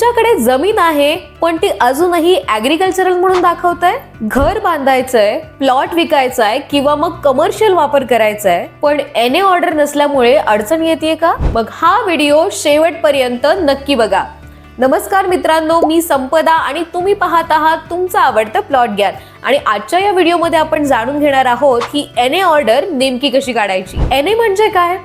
तुमच्याकडे जमीन आहे पण ती अजूनही ऍग्रिकल्चरल म्हणून दाखवतंय? घर बांधायचंय प्लॉट विकायचाय किंवा मग कमर्शियल वापर करायचाय पण एन ए ऑर्डर नसल्यामुळे अडचण येते का? मग हा व्हिडिओ शेवटपर्यंत नक्की बघा. नमस्कार मित्रांनो मी संपदा आणि तुम्ही पाहत आहात तुमचं आवडतं प्लॉट ग्यान आणि आजच्या या व्हिडिओमध्ये आपण जाणून घेणार आहोत की एन ए ऑर्डर नेमकी कशी काढायची. एन ए म्हणजे काय?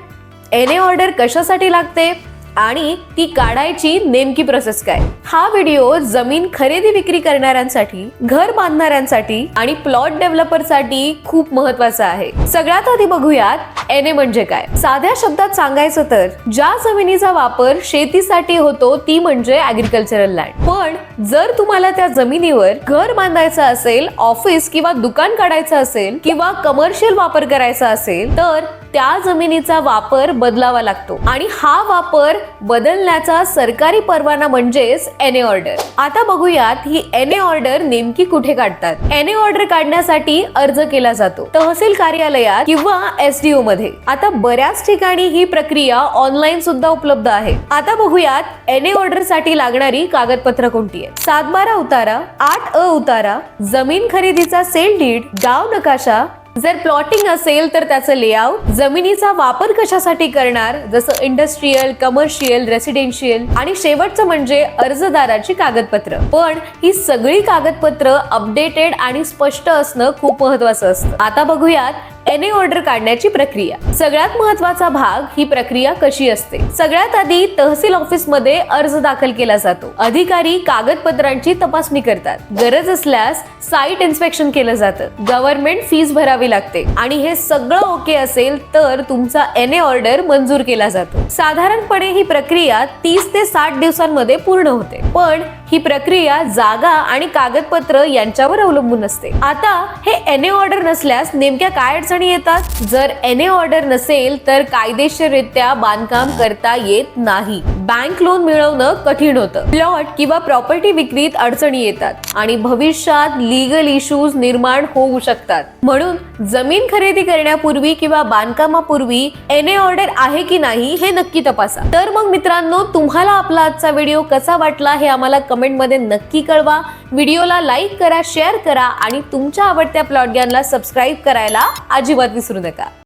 एन ए ऑर्डर कशासाठी लागते? आणि ती काढायची नेमकी प्रोसेस काय? हा व्हिडिओ जमीन खरेदी विक्री करणाऱ्यांसाठी घर बांधणाऱ्यांसाठी आणि प्लॉट डेव्हलपरसाठी खूप महत्त्वाचा आहे. सगळ्यात आधी बघूयात एन ए म्हणजे काय? साध्या शब्दात सांगायचं तर ज्या जमिनीचा वापर शेतीसाठी होतो ती म्हणजे ऍग्रिकल्चरल लँड पण जर तुम्हाला त्या जमिनीवर घर बांधायचं असेल ऑफिस किंवा दुकान काढायचं असेल किंवा कमर्शियल वापर करायचा असेल तर त्या जमिनीचा वापर बदलावा लागतो. आणि हा वापर बदलण्याचा सरकारी परवाना म्हणजेच एन ए ऑर्डर आता बघूयात ही एन ए ऑर्डर नेमकी कुठे काढतात. एन ए ऑर्डर काढण्यासाठी अर्ज केला जातो. तहसील कार्यालयात किंवा एसडीओ मध्ये. आता बऱ्याच ठिकाणी ही प्रक्रिया ऑनलाईन सुद्धा उपलब्ध आहे. आता बघूयात एन ए ऑर्डरसाठी लागणारी कागदपत्र कोणती आहे सातबारा उतारा आठ अ उतारा जमीन खरेदीचा सेल डीड गाव नकाशा जर प्लॉटिंग असेल तर त्याचं लेआउट जमिनीचा वापर कशासाठी करणार? जसं इंडस्ट्रीयल कमर्शियल रेसिडेन्शियल आणि शेवटचं म्हणजे अर्जदाराची कागदपत्र. पण ही सगळी कागदपत्र अपडेटेड आणि स्पष्ट असणं खूप महत्वाचं असतं. आता बघूयात एन ए ऑर्डर काढण्याची प्रक्रिया. सगळ्यात महत्त्वाचा भाग ही प्रक्रिया कशी असते? सगळ्यात आधी तहसील ऑफिसमध्ये अर्ज दाखल केला जातो. अधिकारी कागदपत्रांची तपासणी करतात. गरज असल्यास साईट इन्स्पेक्शन केलं जातं. गव्हर्नमेंट फीस भरावी लागते. आणि हे सगळं ओके असेल तर तुमचा एन ए ऑर्डर मंजूर केला जातो. साधारणपणे ही प्रक्रिया तीस ते साठ दिवसांमध्ये पूर्ण होते. पण ही प्रक्रिया जागा आणि कागदपत्र यांच्यावर अवलंबून असते. आता हे एन ए ऑर्डर नसल्यास नेमक्या काय अडचणी येतात? जर एन ए ऑर्डर नसेल तर कायदेशीररित्या बांधकाम करता येत नाही. बँक लोन मिळवणं कठीण होतं. प्लॉट किंवा प्रॉपर्टी विक्रीत अडचणी येतात आणि भविष्यात लिगल इश्यूज निर्माण होऊ शकतात. म्हणून जमीन खरेदी करण्यापूर्वी किंवा बांधकामापूर्वी एन ए ऑर्डर आहे की नाही हे नक्की तपासा. तर मग मित्रांनो तुम्हाला आपला आजचा व्हिडिओ कसा वाटला हे आम्हाला कमेंटमध्ये नक्की कळवा. व्हिडिओला लाईक करा शेअर करा आणि तुमच्या आवडत्या प्लॉट ज्ञानला सबस्क्राईब करायला अजिबात विसरू नका.